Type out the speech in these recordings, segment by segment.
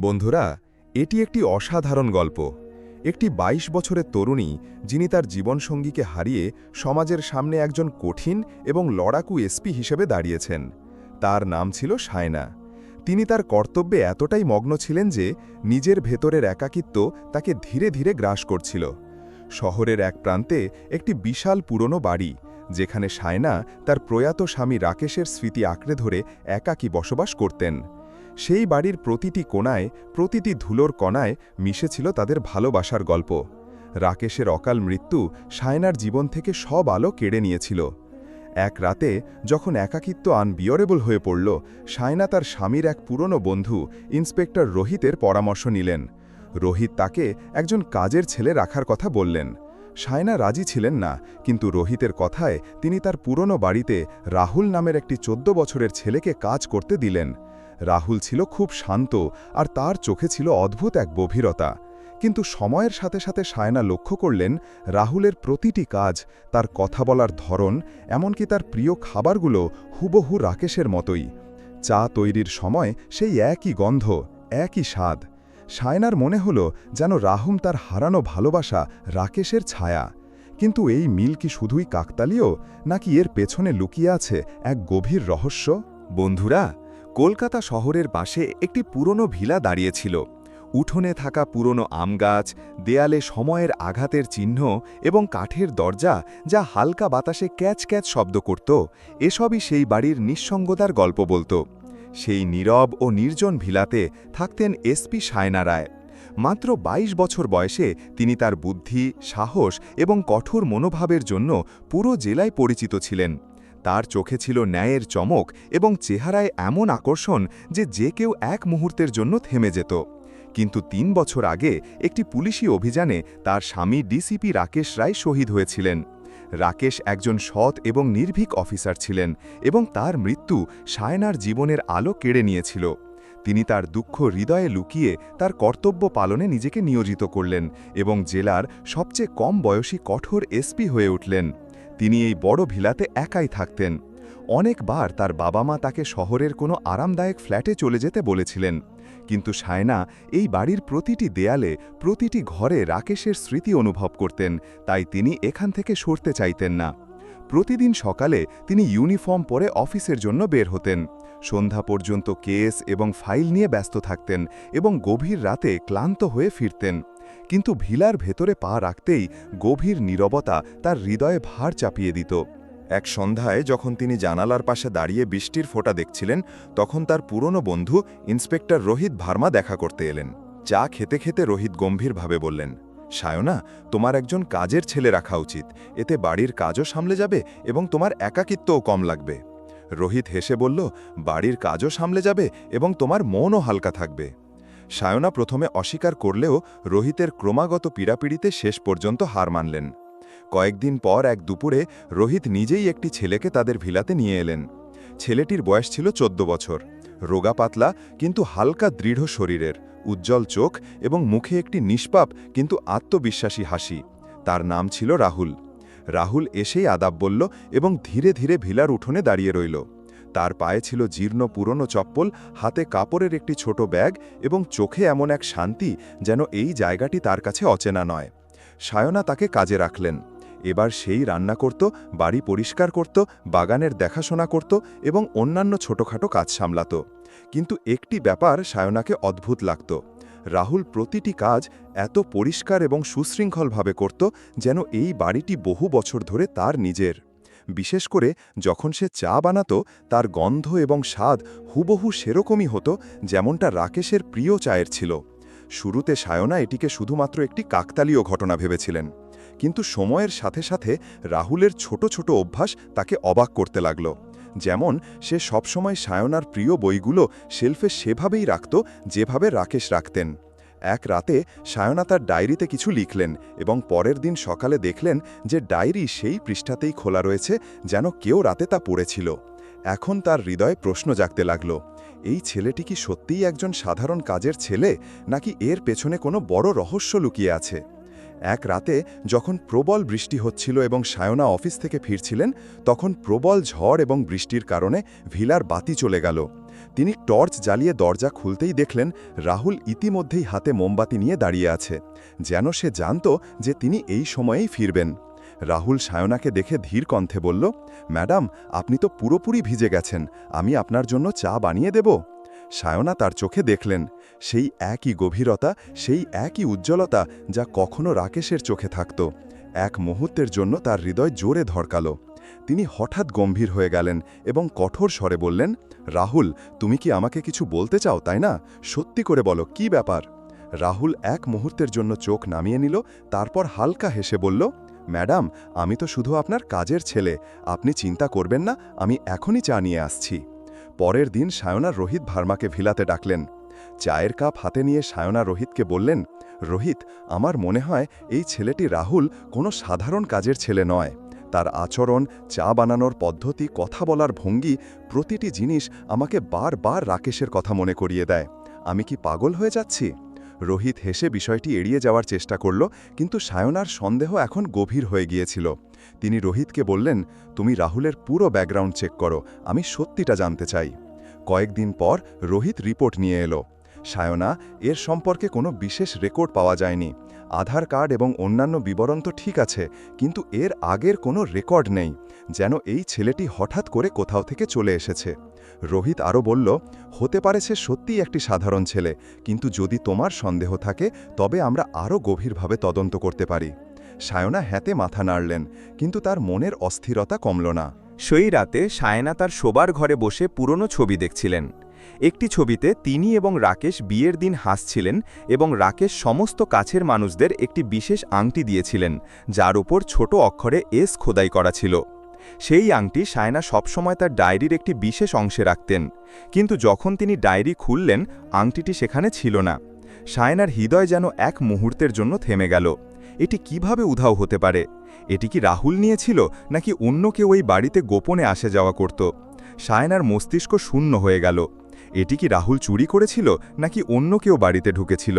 বন্ধুরা, এটি একটি অসাধারণ গল্প। একটি ২২ বছরের তরুণী, যিনি তার জীবনসঙ্গীকে হারিয়ে সমাজের সামনে একজন কঠিন এবং লড়াকু এসপি হিসেবে দাঁড়িয়েছেন। তার নাম ছিল সায়না। তিনি তার কর্তব্যে এতটাই মগ্ন ছিলেন যে নিজের ভেতরের একাকিত্ব তাকে ধীরে ধীরে গ্রাস করছিল। শহরের এক প্রান্তে একটি বিশাল পুরনো বাড়ি, যেখানে সায়না তার প্রয়াত স্বামী রাকেশের স্মৃতি আঁকড়ে ধরে একাকী বসবাস করতেন। সেই বাড়ির প্রতিটি কোণায়, প্রতিটি ধুলোর কণায় মিশেছিল তাদের ভালোবাসার গল্প। রাকেশের অকাল মৃত্যু সায়নার জীবন থেকে সব আলো কেড়ে নিয়েছিল। এক রাতে যখন একাকিত্ব আনবিয়রেবল হয়ে পড়ল, সায়না তার স্বামীর এক পুরনো বন্ধু, ইন্সপেক্টর রোহিতের পরামর্শ নিলেন। রোহিত তাকে একজন কাজের ছেলে রাখার কথা বললেন। সায়না রাজি ছিলেন না, কিন্তু রোহিতের কথায় তিনি তার পুরনো বাড়িতে রাহুল নামের একটি চোদ্দ বছরের ছেলেকে কাজ করতে দিলেন। রাহুল ছিল খুব শান্ত আর তার চোখে ছিল অদ্ভুত এক গভীরতা। কিন্তু সময়ের সাথে সাথে সায়না লক্ষ্য করলেন, রাহুলের প্রতিটি কাজ, তার কথা বলার ধরন, এমনকি তার প্রিয় খাবারগুলো হুবহু রাকেশের মতোই। চা তৈরির সময় সেই একই গন্ধ, একই স্বাদ। সায়নার মনে হল যেন রাহুম তার হারানো ভালোবাসা রাকেশের ছায়া। কিন্তু এই মিল কি শুধুই কাকতালীয়, নাকি এর পেছনে লুকিয়ে আছে এক গভীর রহস্য? বন্ধুরা কলকাতা শহরের পাশে একটি পুরনো ভিলা দাঁড়িয়েছিল। উঠোনে থাকা পুরনো আম গাছ, দেয়ালে সময়ের আঘাতের চিহ্ন এবং কাঠের দরজা যা হালকা বাতাসে ক্যাচ ক্যাচ শব্দ করত, এসবই সেই বাড়ির নিঃসঙ্গতার গল্প বলত। সেই নীরব ও নির্জন ভিলাতে থাকতেন এসপি সায়না রায়। মাত্র ২২ বছর বয়সে তিনি তার বুদ্ধি, সাহস এবং কঠোর মনোভাবের জন্য পুরো জেলায় পরিচিত ছিলেন। তার চোখে ছিল ন্যায়ের চমক এবং চেহারায় এমন আকর্ষণ যে যে কেউ এক মুহূর্তের জন্য থেমে যেত। কিন্তু তিন বছর আগে একটি পুলিশি অভিযানে তার স্বামী ডিসিপি রাকেশ রায় শহীদ হয়েছিলেন। রাকেশ একজন সৎ এবং নির্ভীক অফিসার ছিলেন এবং তার মৃত্যু সায়নার জীবনের আলো কেড়ে নিয়েছিল। তিনি তার দুঃখ হৃদয়ে লুকিয়ে তার কর্তব্য পালনে নিজেকে নিয়োজিত করলেন এবং জেলার সবচেয়ে কম বয়সী কঠোর এসপি হয়ে উঠলেন। তিনি এই বড় ভিলাতে একাই থাকতেন। অনেকবার তার বাবা মা তাকে শহরের কোনো আরামদায়ক ফ্ল্যাটে চলে যেতে বলেছিলেন। কিন্তু সায়না এই বাড়ির প্রতিটি দেয়ালে, প্রতিটি ঘরে রাকেশের স্মৃতি অনুভব করতেন, তাই তিনি এখান থেকে সরতে চাইতেন না। প্রতিদিন সকালে তিনি ইউনিফর্ম পরে অফিসের জন্য বের হতেন। সন্ধ্যা পর্যন্ত কেস এবং ফাইল নিয়ে ব্যস্ত থাকতেন এবং গভীর রাতে ক্লান্ত হয়ে ফিরতেন। কিন্তু ভিলার ভেতরে পা রাখতেই গভীর নীরবতা তার হৃদয়ে ভার চাপিয়ে দিত। এক সন্ধ্যায় যখন তিনি জানালার পাশে দাঁড়িয়ে বৃষ্টির ফোঁটা দেখছিলেন, তখন তার পুরনো বন্ধু ইন্সপেক্টর রোহিত ভার্মা দেখা করতে এলেন। চা খেতে খেতে রোহিত গম্ভীরভাবে বললেন, সায়না, তোমার একজন কাজের ছেলে রাখা উচিত। এতে বাড়ির কাজও সামলে যাবে এবং তোমার একাকিত্বও কম লাগবে। রোহিত হেসে বলল, বাড়ির কাজও সামলে যাবে এবং তোমার মনও হালকা থাকবে। সায়না প্রথমে অস্বীকার করলেও রোহিতের ক্রমাগত পীড়াপিড়িতে শেষ পর্যন্ত হার মানলেন। কয়েকদিন পর এক দুপুরে রোহিত নিজেই একটি ছেলেকে তাদের ভিলাতে নিয়ে এলেন। ছেলেটির বয়স ছিল চোদ্দ বছর। রোগা পাতলা, কিন্তু হালকা দৃঢ় শরীরের, উজ্জ্বল চোখ এবং মুখে একটি নিষ্পাপ, কিন্তু আত্মবিশ্বাসী হাসি। তার নাম ছিল রাহুল। রাহুল এসেই আদাব বলল এবং ধীরে ধীরে ভিলার উঠোনে দাঁড়িয়ে রইল। তার পায়ে ছিল জীর্ণ পুরনো চপ্পল, হাতে কাপড়ের একটি ছোট ব্যাগ এবং চোখে এমন এক শান্তি যেন এই জায়গাটি তার কাছে অচেনা নয়। সায়না তাকে কাজে রাখলেন। এবার সেই রান্না করত, বাড়ি পরিষ্কার করত, বাগানের দেখাশোনা করত এবং অন্যান্য ছোটখাটো কাজ সামলাত। কিন্তু একটি ব্যাপার সায়নাকে অদ্ভুত লাগত। রাহুল প্রতিটি কাজ এত পরিষ্কার এবং সুশৃঙ্খলভাবে করত যেন এই বাড়িটি বহু বছর ধরে তার নিজের। বিশেষ করে যখন সে চা বানাত, তার গন্ধ এবং স্বাদ হুবহু সেরকমই হতো যেমনটা রাকেশের প্রিয় চায়ের ছিল। শুরুতে সায়না এটিকে শুধুমাত্র একটি কাকতালীয় ঘটনা ভেবেছিলেন। কিন্তু সময়ের সাথে সাথে রাহুলের ছোট ছোট অভ্যাস তাকে অবাক করতে লাগল। যেমন, সে সবসময় সায়নার প্রিয় বইগুলো শেলফে সেভাবেই রাখত যেভাবে রাকেশ রাখতেন। এক রাতে সায়না তার ডায়েরিতে কিছু লিখলেন এবং পরের দিন সকালে দেখলেন যে ডায়েরি সেই পৃষ্ঠাতেই খোলা রয়েছে যেন কেউ রাতে তা পড়েছিল। এখন তার হৃদয়ে প্রশ্ন জাগতে লাগল, এই ছেলেটি কি সত্যিই একজন সাধারণ কাজের ছেলে নাকি এর পেছনে কোনো বড় রহস্য লুকিয়ে আছে? এক রাতে যখন প্রবল বৃষ্টি হচ্ছিল এবং সায়না অফিস থেকে ফিরছিলেন, তখন প্রবল ঝড় এবং বৃষ্টির কারণে ভিলার বাতি চলে গেল। তিনি টর্চ জ্বালিয়ে দরজা খুলতেই দেখলেন রাহুল ইতিমধ্যেই হাতে মোমবাতি নিয়ে দাঁড়িয়ে আছে, যেন সে জানত যে তিনি এই সময়েই ফিরবেন। রাহুল সায়নাকে দেখে ধীর কণ্ঠে বলল, ম্যাডাম, আপনি তো পুরোপুরি ভিজে গেছেন, আমি আপনার জন্য চা বানিয়ে দেব? সায়না তার চোখে দেখলেন সেই একই গভীরতা, সেই একই উজ্জ্বলতা যা কখনো রাকেশের চোখে থাকত। এক মুহূর্তের জন্য তার হৃদয় জোরে ধরকালো তিনি হঠাৎ গম্ভীর হয়ে গেলেন এবং কঠোর স্বরে বললেন, রাহুল, তুমি কি আমাকে কিছু বলতে চাও, তাই না? সত্যি করে বলো, কি ব্যাপার? রাহুল এক মুহূর্তের জন্য চোখ নামিয়ে নিল, তারপর হালকা হেসে বলল, ম্যাডাম, আমি তো শুধু আপনার কাজের ছেলে। আপনি চিন্তা করবেন না, আমি এখনই চা নিয়ে আসছি। পরের দিন সায়না রোহিত ভার্মাকে ভিলাতে ডাকলেন চায়ের কাপ হাতে নিয়ে সায়না রোহিতকে বললেন, রোহিত, আমার মনে হয় এই ছেলেটি রাহুল কোনো সাধারণ কাজের ছেলে নয়। তার আচরণ, চা বানানোর পদ্ধতি, কথা বলার ভঙ্গি, প্রতিটি জিনিস আমাকে বারবার রাকেশের কথা মনে করিয়ে দেয়। আমি কি পাগল হয়ে যাচ্ছি? রোহিত হেসে বিষয়টি এড়িয়ে যাওয়ার চেষ্টা করল, কিন্তু সায়নার সন্দেহ এখন গভীর হয়ে গিয়েছিল। তিনি রোহিতকে বললেন, তুমি রাহুলের পুরো ব্যাকগ্রাউন্ড চেক করো, আমি সত্যিটা জানতে চাই। কয়েকদিন পর রোহিত রিপোর্ট নিয়ে এলো। সায়না, এর সম্পর্কে কোনো বিশেষ রেকর্ড পাওয়া যায়নি। আধার কার্ড এবং অন্যান্য বিবরণ তো ঠিক আছে, কিন্তু এর আগের কোনো রেকর্ড নেই, যেন এই ছেলেটি হঠাৎ করে কোথাও থেকে চলে এসেছে। রোহিত আরও বলল, হতে পারে সে সত্যিই একটি সাধারণ ছেলে, কিন্তু যদি তোমার সন্দেহ থাকে, তবে আমরা আরও গভীরভাবে তদন্ত করতে পারি। সায়না হ্যাঁতে মাথা নাড়লেন, কিন্তু তার মনের অস্থিরতা কমল না। সেই রাতে সায়না তার শোবার ঘরে বসে পুরনো ছবি দেখছিলেন। একটি ছবিতে তিনি এবং রাকেশ বিয়ের দিন হাসছিলেন এবং রাকেশ সমস্ত কাছের মানুষদের একটি বিশেষ আংটি দিয়েছিলেন, যার উপর ছোট অক্ষরে এস খোদাই করা ছিল। সেই আংটি সায়না সবসময় তার ডায়েরির একটি বিশেষ অংশে রাখতেন, কিন্তু যখন তিনি ডায়েরি খুললেন, আংটিটি সেখানে ছিল না। সায়নার হৃদয় যেন এক মুহূর্তের জন্য থেমে গেল। এটি কীভাবে উধাও হতে পারে? এটি কি রাহুল নিয়েছিল, নাকি অন্য কেউ ওই বাড়িতে গোপনে আসে যাওয়া করত? সায়নার মস্তিষ্ক শূন্য হয়ে গেল। এটি কি রাহুল চুরি করেছিল, নাকি অন্য কেউ বাড়িতে ঢুকেছিল?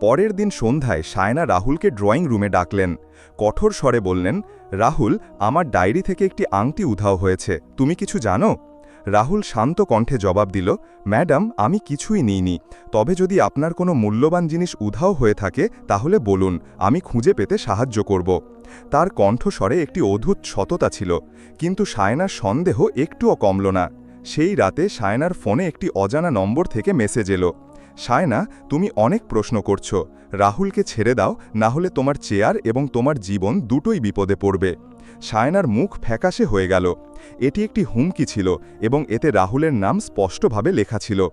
পরের দিন সন্ধ্যায় সায়না রাহুলকে ড্রয়িং রুমে ডাকলেন। কঠোর স্বরে বললেন, রাহুল, আমার ডায়েরি থেকে একটি আংটি উধাও হয়েছে, তুমি কিছু জানো? রাহুল শান্ত কণ্ঠে জবাব দিল, ম্যাডাম, আমি কিছুই নিইনি। তবে যদি আপনার কোনো মূল্যবান জিনিস উধাও হয়ে থাকে, তাহলে বলুন, আমি খুঁজে পেতে সাহায্য করব। তার কণ্ঠস্বরে একটি অদ্ভুত সততা ছিল, কিন্তু সায়নার সন্দেহ একটুও কমল না। সেই রাতে সায়নার ফোনে একটি অজানা নম্বর থেকে মেসেজ এলো, সায়না, তুমি অনেক প্রশ্ন করছ। রাহুলকে ছেড়ে দাও, না হলে তোমার চেয়ার এবং তোমার জীবন দুটোই বিপদে পড়বে। সায়নার মুখ ফ্যাকাশে হয়ে গেল। এটি একটি হুমকি ছিল এবং এতে রাহুলের নাম স্পষ্টভাবে লেখা ছিল।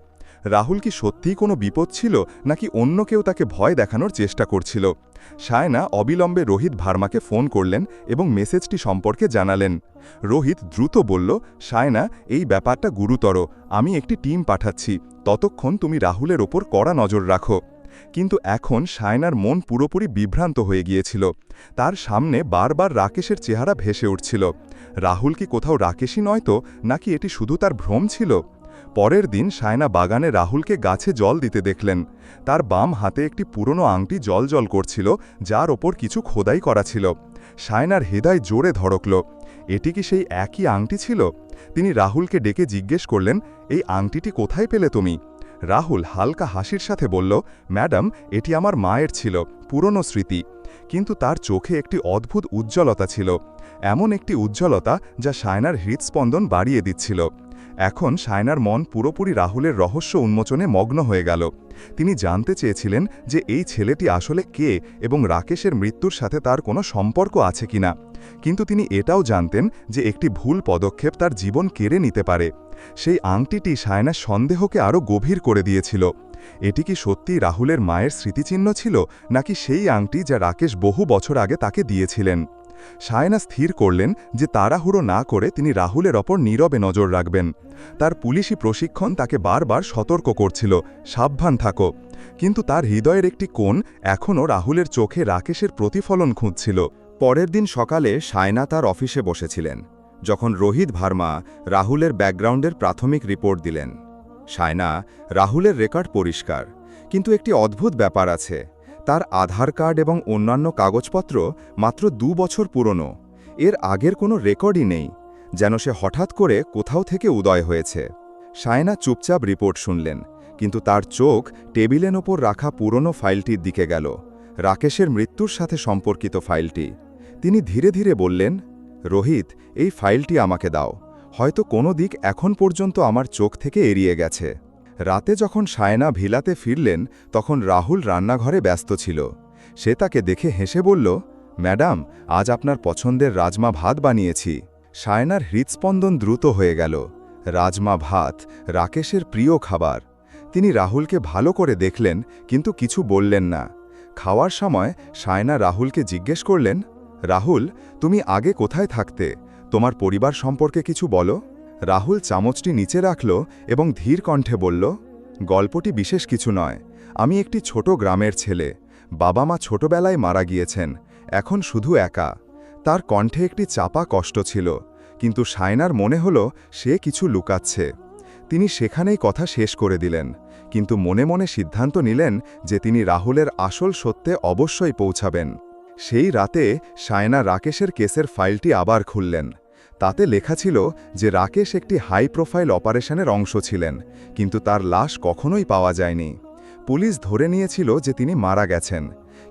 রাহুল কি সত্যিই কোনো বিপদ ছিল, নাকি অন্য কেউ তাকে ভয় দেখানোর চেষ্টা করছিল? সায়না অবিলম্বে রোহিত ভার্মাকে ফোন করলেন এবং মেসেজটি সম্পর্কে জানালেন। রোহিত দ্রুত বলল সায়না এই ব্যাপারটা গুরুতর। আমি একটি টিম পাঠাচ্ছি। ততক্ষণ তুমি রাহুলের ওপর কড়া নজর রাখো। কিন্তু এখন সায়নার মন পুরোপুরি বিভ্রান্ত হয়ে গিয়েছিল। তার সামনে বারবার রাকেশের চেহারা ভেসে উঠছিল। রাহুল কি কোথাও রাকেশই নয়তো নাকি এটি শুধু তার ভ্রম ছিল? পরের দিন সায়না বাগানে রাহুলকে গাছে জল দিতে দেখলেন। তার বাম হাতে একটি পুরনো আংটি জল জল করছিল, যার ওপর কিছু খোদাই করা ছিল। সায়নার হৃদয় জোরে ধড়কল। এটি কি সেই একই আংটি ছিল? তিনি রাহুলকে ডেকে জিজ্ঞেস করলেন, এই আংটিটি কোথায় পেলে তুমি? রাহুল হালকা হাসির সাথে বলল, ম্যাডাম, এটি আমার মায়ের ছিল, পুরনো স্মৃতি। কিন্তু তার চোখে একটি অদ্ভুত উজ্জ্বলতা ছিল, এমন একটি উজ্জ্বলতা যা সায়নার হৃদস্পন্দন বাড়িয়ে দিচ্ছিল। এখন সায়নার মন পুরোপুরি রাহুলের রহস্য উন্মোচনে মগ্ন হয়ে গেল। তিনি জানতে চেয়েছিলেন যে এই ছেলেটি আসলে কে এবং রাকেশের মৃত্যুর সাথে তার কোনো সম্পর্ক আছে কিনা। কিন্তু তিনি এটাও জানতেন যে একটি ভুল পদক্ষেপ তার জীবন কেড়ে নিতে পারে। সেই আংটিটি সায়নার সন্দেহকে আরও গভীর করে দিয়েছিল। এটি কি সত্যি রাহুলের মায়ের স্মৃতিচিহ্ন ছিল, নাকি সেই আংটি যা রাকেশ বহু বছর আগে তাকে দিয়েছিলেন? সায়না স্থির করলেন যে তাড়াহুড়ো না করে তিনি রাহুলের ওপর নীরবে নজর রাখবেন। তার পুলিশি প্রশিক্ষণ তাকে বারবার সতর্ক করছিল, সাবধান থাকো। কিন্তু তার হৃদয়ের একটি কোণ এখনও রাহুলের চোখে রাকেশের প্রতিফলন খুঁজছিল। পরের দিন সকালে সায়না তার অফিসে বসেছিলেন। যখন রোহিত ভার্মা রাহুলের ব্যাকগ্রাউন্ডের প্রাথমিক রিপোর্ট দিলেন। সায়না, রাহুলের রেকর্ড পরিষ্কার, কিন্তু একটি অদ্ভুত ব্যাপার আছে। তার আধার কার্ড এবং অন্যান্য কাগজপত্র মাত্র দু বছর পুরনো। এর আগের কোনো রেকর্ডই নেই, যেন সে হঠাৎ করে কোথাও থেকে উদয় হয়েছে। সায়না চুপচাপ রিপোর্ট শুনলেন, কিন্তু তার চোখ টেবিলের ওপর রাখা পুরনো ফাইলটির দিকে গেল। রাকেশের মৃত্যুর সাথে সম্পর্কিত ফাইলটি। তিনি ধীরে ধীরে বললেন রোহিত, এই ফাইলটি আমাকে দাও। হয়তো কোনো দিক এখন পর্যন্ত আমার চোখ থেকে এড়িয়ে গেছে। রাতে যখন সায়না ভিলাতে ফিরলেন, তখন রাহুল রান্নাঘরে ব্যস্ত ছিল। সে তাকে দেখে হেসে বলল, ম্যাডাম, আজ আপনার পছন্দের রাজমা ভাত বানিয়েছি। সায়নার হৃৎস্পন্দন দ্রুত হয়ে গেল। রাজমা ভাত, রাকেশের প্রিয় খাবার। তিনি রাহুলকে ভালো করে দেখলেন, কিন্তু কিছু বললেন না। খাওয়ার সময় সায়না রাহুলকে জিজ্ঞেস করলেন রাহুল, তুমি আগে কোথায় থাকতে? তোমার পরিবার সম্পর্কে কিছু বলো। রাহুল চামচটি নিচে রাখল এবং ধীর কণ্ঠে বলল, গল্পটি বিশেষ কিছু নয়। আমি একটি ছোট গ্রামের ছেলে। বাবা মা ছোটবেলায় মারা গিয়েছেন। এখন শুধু একা। তার কণ্ঠে একটি চাপা কষ্ট ছিল, কিন্তু সায়নার মনে হল সে কিছু লুকাচ্ছে। তিনি সেখানেই কথা শেষ করে দিলেন, কিন্তু মনে মনে সিদ্ধান্ত নিলেন যে তিনি রাহুলের আসল সত্যে অবশ্যই পৌঁছাবেন। সেই রাতে সায়না রাকেশের কেসের ফাইলটি আবার খুললেন। তাতে লেখা ছিল যে রাকেশ একটি হাই প্রোফাইল অপারেশনের অংশ ছিলেন, কিন্তু তার লাশ কখনোই পাওয়া যায়নি। পুলিশ ধরে নিয়েছিল যে তিনি মারা গেছেন,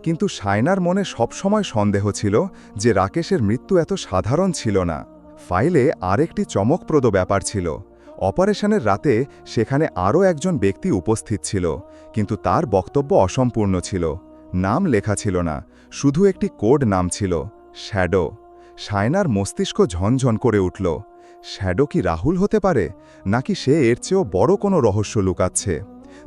কিন্তু সায়নার মনে সবসময় সন্দেহ ছিল যে রাকেশের মৃত্যু এত সাধারণ ছিল না। ফাইলে আরেকটি চমকপ্রদ ব্যাপার ছিল, অপারেশনের রাতে সেখানে আরও একজন ব্যক্তি উপস্থিত ছিল, কিন্তু তার বক্তব্য অসম্পূর্ণ ছিল, নাম লেখা ছিল না শুধু একটি কোড নাম ছিল, শ্যাডো। সায়নার মস্তিষ্ক ঝনঝন করে উঠল। শ্যাডো কি রাহুল হতে পারে, নাকি সে এর চেয়েও বড় কোনো রহস্য লুকাচ্ছে?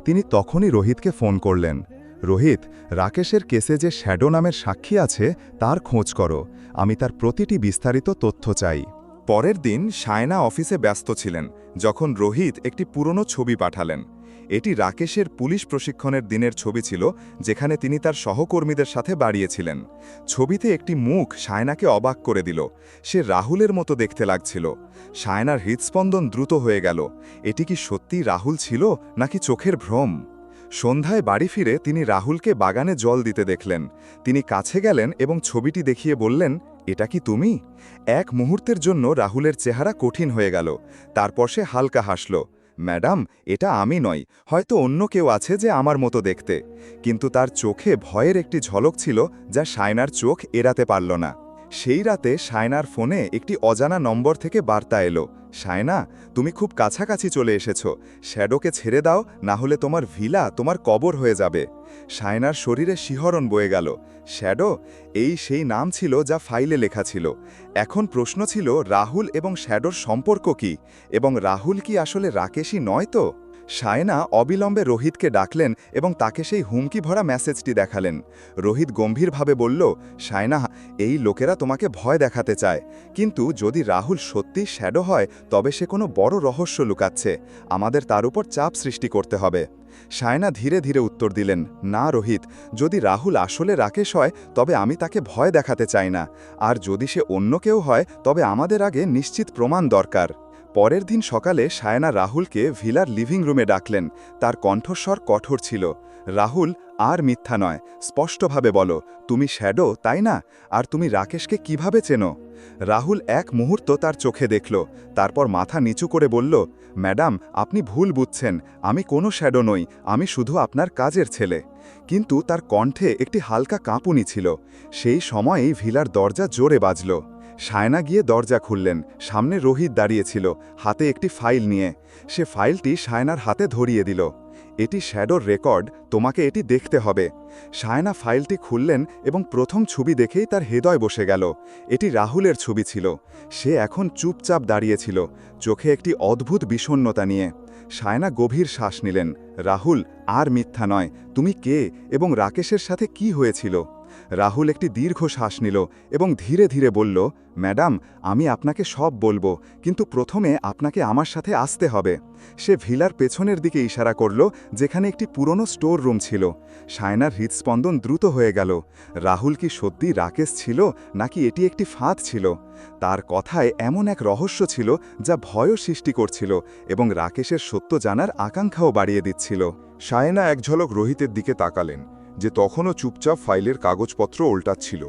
তিনি তখনই রোহিতকে ফোন করলেন। রোহিত, রাকেশের কেসে যে শ্যাডো নামের সাক্ষী আছে, তার খোঁজ করো। আমি তার প্রতিটি বিস্তারিত তথ্য চাই। পরের দিন সায়না অফিসে ব্যস্ত ছিলেন, যখন রোহিত একটি পুরনো ছবি পাঠালেন। এটি রাকেশের পুলিশ প্রশিক্ষণের দিনের ছবি ছিল, যেখানে তিনি তার সহকর্মীদের সাথে বাড়িয়েছিলেন। ছবিতে একটি মুখ সায়নাকে অবাক করে দিল। সে রাহুলের মতো দেখতে লাগছিল। সায়নার হৃদস্পন্দন দ্রুত হয়ে গেল। এটি কি সত্যি রাহুল ছিল, নাকি চোখের ভ্রম? সন্ধ্যায় বাড়ি ফিরে তিনি রাহুলকে বাগানে জল দিতে দেখলেন। তিনি কাছে গেলেন এবং ছবিটি দেখিয়ে বললেন, এটা কি তুমি? এক মুহূর্তের জন্য রাহুলের চেহারা কঠিন হয়ে গেল। তারপর সে হালকা হাসল। ম্যাডাম, এটা আমি নই হয়তো অন্য কেউ আছে যে আমার মতো দেখতে। কিন্তু তার চোখে ভয়ের একটি ঝলক ছিল যা সায়নার চোখ এড়াতে পারল না। সেই রাতে সায়নার ফোনে একটি অজানা নম্বর থেকে বার্তা এলো। সায়না, তুমি খুব কাছাকাছি চলে এসেছ। শ্যাডোকে ছেড়ে দাও, না হলে তোমার ভিলা তোমার কবর হয়ে যাবে। সায়নার শরীরে শিহরণ বয়ে গেল। শ্যাডো, এই সেই নাম ছিল যা ফাইলে লেখা ছিল। এখন প্রশ্ন ছিল, রাহুল এবং শ্যাডোর সম্পর্ক কি? এবং রাহুল কি আসলে রাকেশই নয় তো? সায়না অবিলম্বে রোহিতকে ডাকলেন এবং তাকে সেই হুমকি ভরা মেসেজটি দেখালেন। রোহিত গম্ভীরভাবে বলল, সায়না, এই লোকেরা তোমাকে ভয় দেখাতে চায়। কিন্তু যদি রাহুল সত্যি শ্যাডো হয়, তবে সে কোনো বড় রহস্য লুকাচ্ছে। আমাদের তার উপর চাপ সৃষ্টি করতে হবে। সায়না ধীরে ধীরে উত্তর দিলেন, না, রোহিত, যদি রাহুল আসলে রাকেশ হয়, তবে আমি তাকে ভয় দেখাতে চাই না। আর যদি সে অন্য কেউ হয়, তবে আমাদের আগে নিশ্চিত প্রমাণ দরকার। পরের দিন সকালে সায়না রাহুলকে ভিলার লিভিং রুমে ডাকলেন। তার কণ্ঠস্বর কঠোর ছিল। রাহুল, আর মিথ্যা নয়। স্পষ্টভাবে বলো, তুমি শ্যাডো, তাই না? আর তুমি রাকেশকে কীভাবে চেনো? রাহুল এক মুহূর্ত তার চোখে দেখল, তারপর মাথা নিচু করে বলল ম্যাডাম, আপনি ভুল বুঝছেন। আমি কোনো শ্যাডো নই, আমি শুধু আপনার কাজের ছেলে। কিন্তু তার কণ্ঠে একটি হালকা কাঁপুনি ছিল। সেই সময়েই ভিলার দরজা জোরে বাজল। সায়না গিয়ে দরজা খুললেন। সামনে রোহিত দাঁড়িয়েছিল হাতে একটি ফাইল নিয়ে। সে ফাইলটি সায়নার হাতে ধরিয়ে দিল। এটি শ্যাডোর রেকর্ড, তোমাকে এটি দেখতে হবে। সায়না ফাইলটি খুললেন এবং প্রথম ছবি দেখেই তার হৃদয় বসে গেল। এটি রাহুলের ছবি ছিল। সে এখন চুপচাপ দাঁড়িয়েছিল, চোখে একটি অদ্ভুত বিষণ্নতা নিয়ে। সায়না গভীর শ্বাস নিলেন। রাহুল, আর মিথ্যা নয়, তুমি কে এবং রাকেশের সাথে কি হয়েছিল? রাহুল একটি দীর্ঘ শ্বাস নিল এবং ধীরে ধীরে বলল, ম্যাডাম, আমি আপনাকে সব বলব, কিন্তু প্রথমে আপনাকে আমার সাথে আসতে হবে। সে ভিলার পেছনের দিকে ইশারা করল, যেখানে একটি পুরনো স্টোর রুম ছিল। সায়নার হৃৎস্পন্দন দ্রুত হয়ে গেল। রাহুল কি সত্যি রাকেশ ছিল, নাকি এটি একটি ফাঁদ ছিল? তার কথায় এমন এক রহস্য ছিল, যা ভয়ও সৃষ্টি করছিল এবং রাকেশের সত্য জানার আকাঙ্ক্ষাও বাড়িয়ে দিচ্ছিল। সায়না এক ঝলক রোহিতের দিকে তাকালেন। যে তখনও চুপচাপ ফাইলের কাগজপত্র ওল্টাচ্ছিল।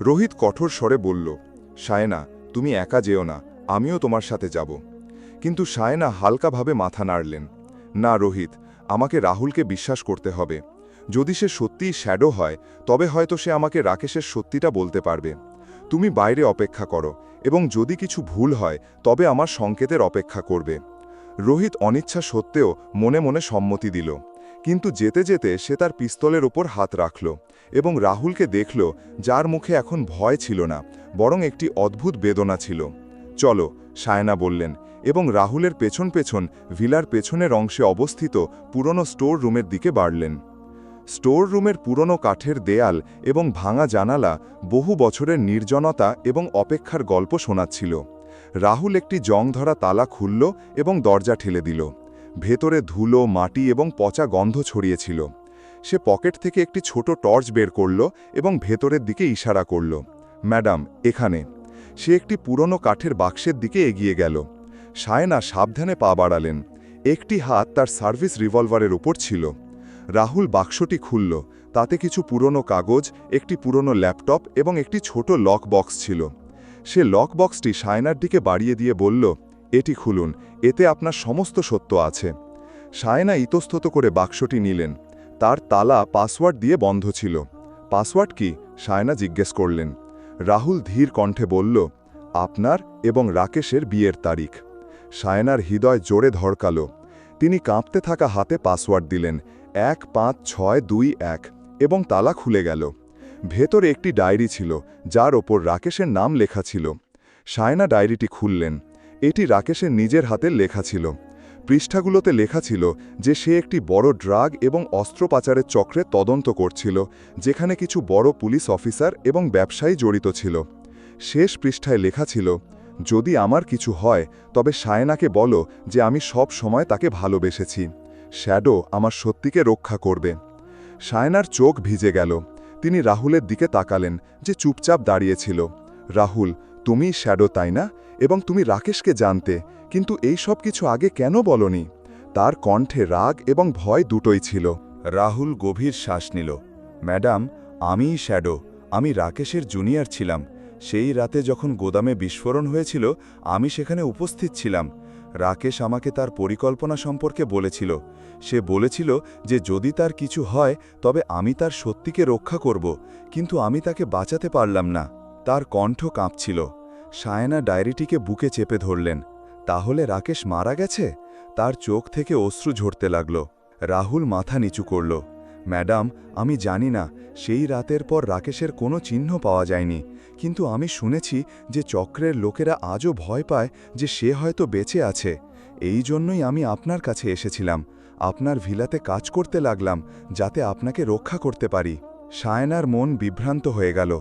রোহিত কঠোর স্বরে বলল, সায়না, তুমি একা যেও না, আমিও তোমার সাথে যাব। কিন্তু সায়না হালকাভাবে মাথা নাড়লেন, না রোহিত, আমাকে রাহুলকে বিশ্বাস করতে হবে। যদি সে সত্যিই শ্যাডো হয়, তবে হয়তো সে আমাকে রাকেশের সত্যিটা বলতে পারবে। তুমি বাইরে অপেক্ষা করো, এবং যদি কিছু ভুল হয়, তবে আমার সংকেতের অপেক্ষা করবে। রোহিত অনিচ্ছা সত্ত্বেও মনে মনে সম্মতি দিল। কিন্তু যেতে যেতে সে তার পিস্তলের ওপর হাত রাখল এবং রাহুলকে দেখল যার মুখে এখন ভয় ছিল না, বরং একটি অদ্ভুত বেদনা ছিল। চলো, সায়না বললেন, এবং রাহুলের পেছন পেছন ভিলার পেছনের অংশে অবস্থিত পুরনো স্টোর রুমের দিকে বাড়লেন। স্টোর রুমের পুরনো কাঠের দেয়াল এবং ভাঙা জানালা বহু বছরের নির্জনতা এবং অপেক্ষার গল্প শোনাচ্ছিল। রাহুল একটি জং ধরা তালা খুলল এবং দরজা ঠেলে দিল। ভেতরে ধুলো, মাটি এবং পচা গন্ধ ছড়িয়েছিল। সে পকেট থেকে একটি ছোট টর্চ বের করল এবং ভেতরের দিকে ইশারা করল, ম্যাডাম, এখানে। সে একটি পুরনো কাঠের বাক্সের দিকে এগিয়ে গেল। সায়না সাবধানে পা বাড়ালেন। একটি হাত তার সার্ভিস রিভলভারের উপর ছিল। রাহুল বাক্সটি খুলল। তাতে কিছু পুরনো কাগজ, একটি পুরনো ল্যাপটপ এবং একটি ছোট লক বক্স ছিল। সে লক বক্সটি সায়নার দিকে বাড়িয়ে দিয়ে বলল, এটি খুলুন এতে আপনার সমস্ত সত্য আছে। সায়না ইতস্তত করে বাক্সটি নিলেন। তার তালা পাসওয়ার্ড দিয়ে বন্ধ ছিল। পাসওয়ার্ড কি? সায়না জিজ্ঞেস করলেন। রাহুল ধীর কণ্ঠে বলল, আপনার এবং রাকেশের বিয়ের তারিখ। সায়নার হৃদয় জোরে ধড়কাল। তিনি কাঁপতে থাকা হাতে পাসওয়ার্ড দিলেন, এক পাঁচ ছয় দুই এক, এবং তালা খুলে গেল। ভেতরে একটি ডায়েরি ছিল, যার ওপর রাকেশের নাম লেখা ছিল। সায়না ডায়েরিটি খুললেন। এটি রাকেশের নিজের হাতে লেখা ছিল। পৃষ্ঠাগুলোতে লেখা ছিল যে সে একটি বড় ড্রাগ এবং অস্ত্র পাচারের চক্রে তদন্ত করছিল, যেখানে কিছু বড় পুলিশ অফিসার এবং ব্যবসায়ী জড়িত ছিল। শেষ পৃষ্ঠায় লেখা ছিল, যদি আমার কিছু হয়, তবে সায়নাকে বলো যে আমি সব সময় তাকে ভালোবেসেছি। শ্যাডো আমার সত্যিকে রক্ষা করবে। সায়নার চোখ ভিজে গেল। তিনি রাহুলের দিকে তাকালেন, যে চুপচাপ দাঁড়িয়েছিল রাহুল তুমি শ্যাডো, তাই না? এবং তুমি রাকেশকে জানতে, কিন্তু এই সব কিছু আগে কেন বলনি? তার কণ্ঠে রাগ এবং ভয় দুটোই ছিল। রাহুল গভীর শ্বাস নিল। ম্যাডাম, আমিই শ্যাডো, আমি রাকেশের জুনিয়র ছিলাম। সেই রাতে যখন গোদামে বিস্ফোরণ হয়েছিল, আমি সেখানে উপস্থিত ছিলাম। রাকেশ আমাকে তার পরিকল্পনা সম্পর্কে বলেছিল। সে বলেছিল যে যদি তার কিছু হয়, তবে আমি তার সত্যিকে রক্ষা করব, কিন্তু আমি তাকে বাঁচাতে পারলাম না। তার কণ্ঠ কাঁপছিল। সায়না ডায়েরিটিকে বুকে চেপে ধরলেন। তাহলে রাকেশ মারা গেছে? তার চোখ থেকে অশ্রু ঝরতে লাগল। রাহুল মাথা নিচু করল। ম্যাডাম, আমি জানি না, সেই রাতের পর রাকেশের কোনো চিহ্ন পাওয়া যায়নি। কিন্তু আমি শুনেছি যে চক্রের লোকেরা আজও ভয় পায় যে সে হয়তো বেঁচে আছে। এই জন্যই আমি আপনার কাছে এসেছিলাম। আপনার ভিলাতে কাজ করতে লাগলাম, যাতে আপনাকে রক্ষা করতে পারি। সায়নার মন বিভ্রান্ত হয়ে গেল।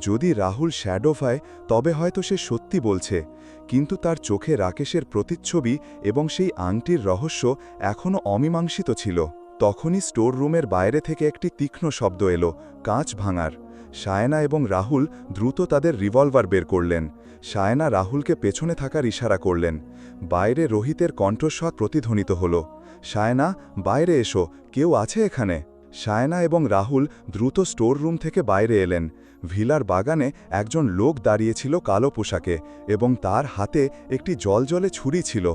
যদি রাহুল শ্যাডো পায় তবে হয়তো সে সত্যি বলছে। কিন্তু তার চোখে রাকেশের প্রতিচ্ছবি এবং সেই আংটির রহস্য এখনও অমীমাংসিত ছিল। তখনই স্টোর রুমের বাইরে থেকে একটি তীক্ষ্ণ শব্দ এলো, কাঁচ ভাঙার। সায়না এবং রাহুল দ্রুত তাদের রিভলভার বের করলেন। সায়না রাহুলকে পেছনে থাকার ইশারা করলেন। বাইরে রোহিতের কণ্ঠস্বর প্রতিধ্বনিত হল, সায়না, বাইরে এসো, কেউ আছে এখানে? সায়না এবং রাহুল দ্রুত স্টোর রুম থেকে বাইরে এলেন। ভিলার বাগানে একজন লোক দাঁড়িয়েছিল কালো পোশাকে এবং তার হাতে একটি জলজলে ছুরি ছিল।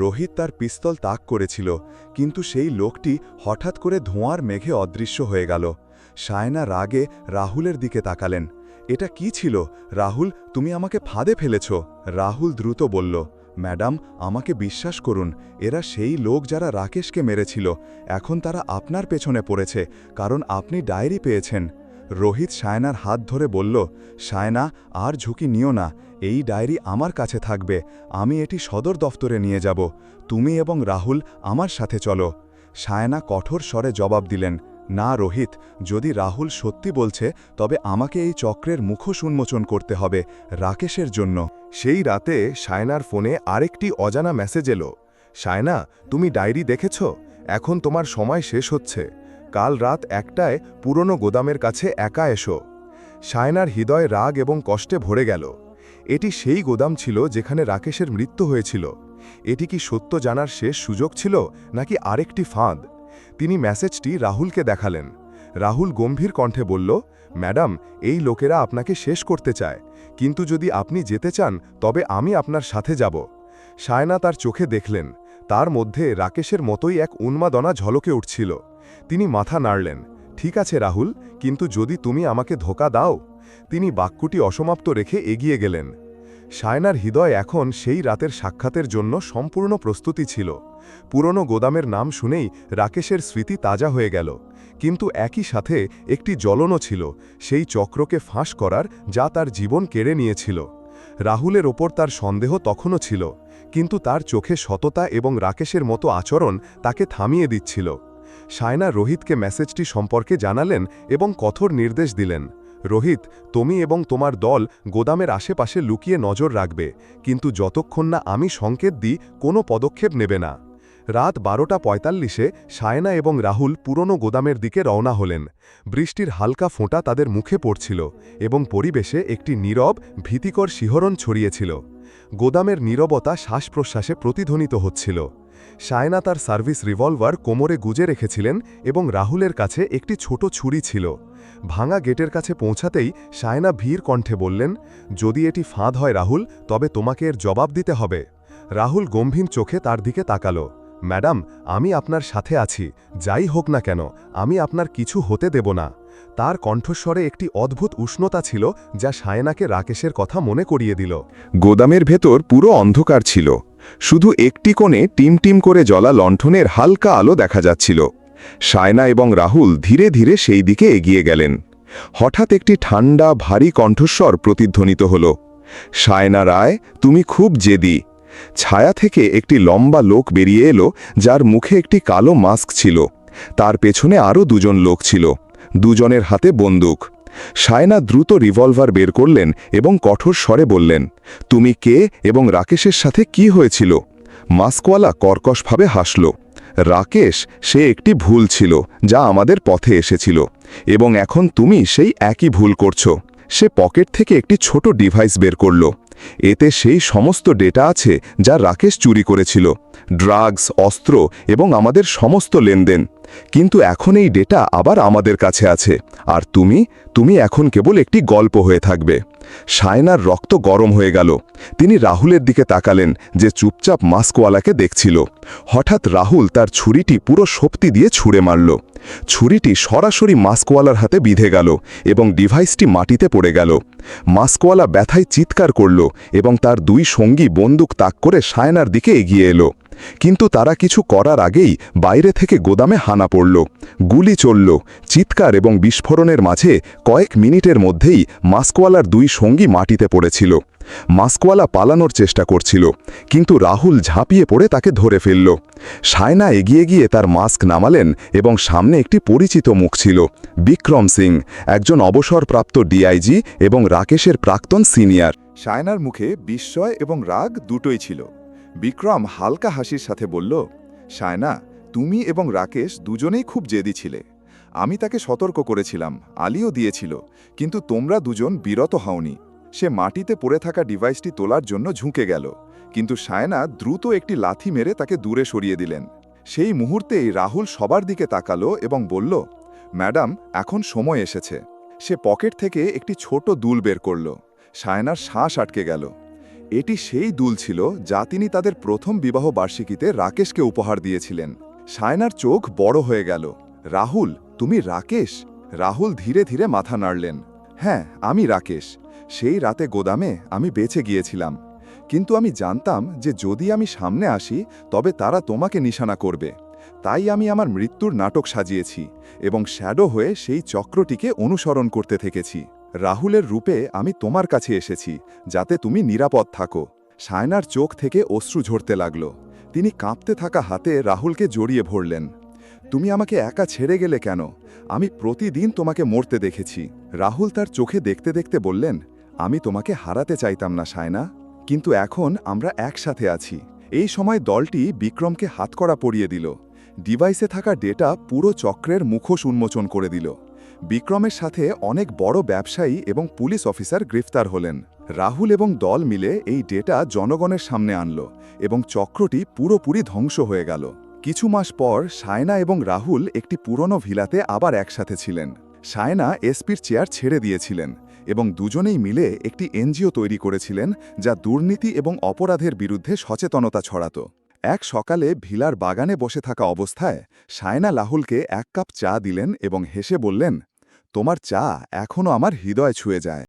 রোহিত তার পিস্তল তাক করেছিল, কিন্তু সেই লোকটি হঠাৎ করে ধোঁয়ার মেঘে অদৃশ্য হয়ে গেল। সায়না রাগে রাহুলের দিকে তাকালেন, এটা কি ছিল? রাহুল, তুমি আমাকে ফাঁদে ফেলেছ। রাহুল দ্রুত বলল, ম্যাডাম, আমাকে বিশ্বাস করুন, এরা সেই লোক যারা রাকেশকে মেরেছিল। এখন তারা আপনার পেছনে পড়েছে, কারণ আপনি ডায়েরি পেয়েছেন। রোহিত সায়নার হাত ধরে বলল, সায়না, আর ঝুঁকি নিও না, এই ডায়েরি আমার কাছে থাকবে, আমি এটি সদর দফতরে নিয়ে যাব, তুমি এবং রাহুল আমার সাথে চলো। সায়না কঠোর স্বরে জবাব দিলেন, না রোহিত, যদি রাহুল সত্যি বলছে, তবে আমাকে এই চক্রের মুখোশ উন্মোচন করতে হবে, রাকেশের জন্য। সেই রাতে সায়নার ফোনে আরেকটি অজানা মেসেজ এলো, সায়না, তুমি ডায়েরি দেখেছ? এখন তোমার সময় শেষ হচ্ছে। কাল রাত একটায় পুরনো গোদামের কাছে একা এসো। সায়নার হৃদয় রাগ এবং কষ্টে ভরে গেল। এটি সেই গোদাম ছিল যেখানে রাকেশের মৃত্যু হয়েছিল। এটি কি সত্য জানার শেষ সুযোগ ছিল, নাকি আরেকটি ফাঁদ? তিনি মেসেজটি রাহুলকে দেখালেন। রাহুল গম্ভীর কণ্ঠে বলল, ম্যাডাম, এই লোকেরা আপনাকে শেষ করতে চায়। কিন্তু যদি আপনি যেতে চান, তবে আমি আপনার সাথে যাব। সায়না তার চোখে দেখলেন। তার মধ্যে রাকেশের মতোই এক উন্মাদনা ঝলকে উঠছিল। তিনি মাথা নাড়লেন, ঠিক আছে রাহুল, কিন্তু যদি তুমি আমাকে ধোকা দাও? তিনি বাক্যটি অসমাপ্ত রেখে এগিয়ে গেলেন। সায়নার হৃদয় এখন সেই রাতের সাক্ষাতের জন্য সম্পূর্ণ প্রস্তুতি ছিল। পুরনো গোদামের নাম শুনেই রাকেশের স্মৃতি তাজা হয়ে গেল। কিন্তু একই সাথে একটি জ্বলনও ছিল, সেই চক্রকে ফাঁস করার যা তার জীবন কেড়ে নিয়েছিল। রাহুলের ওপর তার সন্দেহ তখনও ছিল, কিন্তু তার চোখে সততা এবং রাকেশের মতো আচরণ তাকে থামিয়ে দিচ্ছিল। সায়না রোহিতকে মেসেজটি সম্পর্কে জানালেন এবং কঠোর নির্দেশ দিলেন। রোহিত, তুমি এবং তোমার দল গোদামের আশেপাশে লুকিয়ে নজর রাখবে, কিন্তু যতক্ষণ না আমি সংকেত দিই, কোনো পদক্ষেপ নেবে না। রাত বারোটা পঁয়তাল্লিশে সায়না এবং রাহুল পুরনো গোদামের দিকে রওনা হলেন। বৃষ্টির হালকা ফোঁটা তাদের মুখে পড়ছিল এবং পরিবেশে একটি নীরব, ভীতিকর শিহরণ ছড়িয়েছিল। গোদামের নীরবতা শ্বাস প্রশ্বাসে প্রতিধ্বনিত হচ্ছিল। সায়না তার সার্ভিস রিভলভার কোমরে গুজে রেখেছিলেন এবং রাহুলের কাছে একটি ছোট ছুরি ছিল। ভাঙা গেটের কাছে পৌঁছাতেই সায়না ভীর কণ্ঠে বললেন, যদি এটি ফাঁদ হয় রাহুল, তবে তোমাকে এর জবাব দিতে হবে। রাহুল গম্ভীর চোখে তার দিকে তাকালো, ম্যাডাম, আমি আপনার সাথে আছি, যাই হোক না কেন, আমি আপনার কিছু হতে দেব না। তার কণ্ঠস্বরে একটি অদ্ভুত উষ্ণতা ছিল যা সায়নাকে রাকেশের কথা মনে করিয়ে দিল। গোদামের ভেতর পুরো অন্ধকার ছিল। শুধু একটি কোণে টিম টিম করে জ্বলা লণ্ঠনের হালকা আলো দেখা যাচ্ছিল। সায়না এবং রাহুল ধীরে ধীরে সেই দিকে এগিয়ে গেলেন। হঠাৎ একটি ঠান্ডা, ভারী কণ্ঠস্বর প্রতিধ্বনিত হল। সায়না রায়, তুমি খুব জেদি। ছায়া থেকে একটি লম্বা লোক বেরিয়ে এলো, যার মুখে একটি কালো মাস্ক ছিল। তার পেছনে আরও দুজন লোক ছিল। দুজনের হাতে বন্দুক। সায়না দ্রুত রিভলভার বের করলেন এবং কঠোর স্বরে বললেন, তুমি কে এবং রাকেশের সাথে কি হয়েছিল? মাস্কওয়ালা কর্কশভাবে হাসল, রাকেশ, সে একটি ভুল ছিল যা আমাদের পথে এসেছিল এবং এখন তুমি সেই একই ভুল করছ। সে পকেট থেকে একটি ছোট ডিভাইস বের করল, এতে সেই সমস্ত ডেটা আছে যা রাকেশ চুরি করেছিল ড্রাগস অস্ত্র এবং আমাদের সমস্ত লেনদেন। কিন্তু এখন এই ডেটা আবার আমাদের কাছে আছে। আর তুমি তুমি এখন কেবল একটি গল্প হয়ে থাকবে। সায়নার রক্ত গরম হয়ে গেল। তিনি রাহুলের দিকে তাকালেন, যে চুপচাপ মাস্কওয়ালাকে দেখছিল। হঠাৎ রাহুল তার ছুরিটি পুরো শক্তি দিয়ে ছুঁড়ে মারল। ছুরিটি সরাসরি মাস্কওয়ালার হাতে বিঁধে গেল এবং ডিভাইসটি মাটিতে পড়ে গেল। মাস্কওয়ালা ব্যথায় চিৎকার করল এবং তার দুই সঙ্গী বন্দুক তাক করে সায়নার দিকে এগিয়ে এলো। কিন্তু তারা কিছু করার আগেই বাইরে থেকে গোদামে হানা পড়ল, গুলি চলল, চিৎকার এবং বিস্ফোরণের মাঝে কয়েক মিনিটের মধ্যেই মাস্কওয়ালার দুই সঙ্গী মাটিতে পড়েছিল। মাস্কওয়ালা পালানোর চেষ্টা করছিল, কিন্তু রাহুল ঝাঁপিয়ে পড়ে তাকে ধরে ফেলল। সায়না এগিয়ে গিয়ে তার মাস্ক নামালেন এবং সামনে একটি পরিচিত মুখ ছিল, বিক্রম সিং, একজন অবসরপ্রাপ্ত ডিআইজি এবং রাকেশের প্রাক্তন সিনিয়র। সায়নার মুখে বিস্ময় এবং রাগ দুটোই ছিল। বিক্রম হালকা হাসির সাথে বলল, সায়না, তুমি এবং রাকেশ দুজনেই খুব জেদি ছিলে। আমি তাকে সতর্ক করেছিলাম, আলিও দিয়েছিল, কিন্তু তোমরা দুজন বিরত হওনি। সে মাটিতে পড়ে থাকা ডিভাইসটি তোলার জন্য ঝুঁকে গেল। কিন্তু সায়না দ্রুত একটি লাথি মেরে তাকে দূরে সরিয়ে দিলেন। সেই মুহূর্তেই রাহুল সবার দিকে তাকালো এবং বলল, ম্যাডাম, এখন সময় এসেছে। সে পকেট থেকে একটি ছোট দুল বের করল। সায়নার শ্বাস আটকে গেল। এটি সেই দুল ছিল যা তিনি তাদের প্রথম বিবাহ বার্ষিকীতে রাকেশকে উপহার দিয়েছিলেন। সায়নার চোখ বড় হয়ে গেল। রাহুল, তুমি রাকেশ? রাহুল ধীরে ধীরে মাথা নাড়লেন। হ্যাঁ আমি রাকেশ। সেই রাতে গোদামে আমি বেঁচে গিয়েছিলাম। কিন্তু আমি জানতাম যে যদি আমি সামনে আসি, তবে তারা তোমাকে নিশানা করবে। তাই আমি আমার মৃত্যুর নাটক সাজিয়েছি এবং শ্যাডো হয়ে সেই চক্রটিকে অনুসরণ করতে থেকেছি। রাহুলের রূপে আমি তোমার কাছে এসেছি, যাতে তুমি নিরাপদ থাকো। সায়নার চোখ থেকে অশ্রু ঝরতে লাগল। তিনি কাঁপতে থাকা হাতে রাহুলকে জড়িয়ে ভরলেন তুমি আমাকে একা ছেড়ে গেলে কেন? আমি প্রতিদিন তোমাকে মরতে দেখেছি। রাহুল তার চোখে দেখতে দেখতে বললেন, আমি তোমাকে হারাতে চাইতাম না, সায়না। কিন্তু এখন আমরা একসাথে আছি। এই সময় দলটি বিক্রমকে হাতকড়া পরিয়ে দিল। ডিভাইসে থাকা ডেটা পুরো চক্রের মুখোশ উন্মোচন করে দিল। বিক্রমের সাথে অনেক বড় ব্যবসায়ী এবং পুলিশ অফিসার গ্রেফতার হলেন। রাহুল এবং দল মিলে এই ডেটা জনগণের সামনে আনল এবং চক্রটি পুরোপুরি ধ্বংস হয়ে গেল। কিছু মাস পর সায়না এবং রাহুল একটি পুরনো ভিলাতে আবার একসাথে ছিলেন। সায়না এসপির চেয়ার ছেড়ে দিয়েছিলেন এবং দুজনেই মিলে একটি এনজিও তৈরি করেছিলেন যা দুর্নীতি এবং অপরাধের বিরুদ্ধে সচেতনতা ছড়াত। এক সকালে ভিলার বাগানে বসে থাকা অবস্থায় সায়না লাহুলকে এক কাপ চা দিলেন এবং হেসে বললেন, তোমার চা এখনও আমার হৃদয় ছুঁয়ে যায়।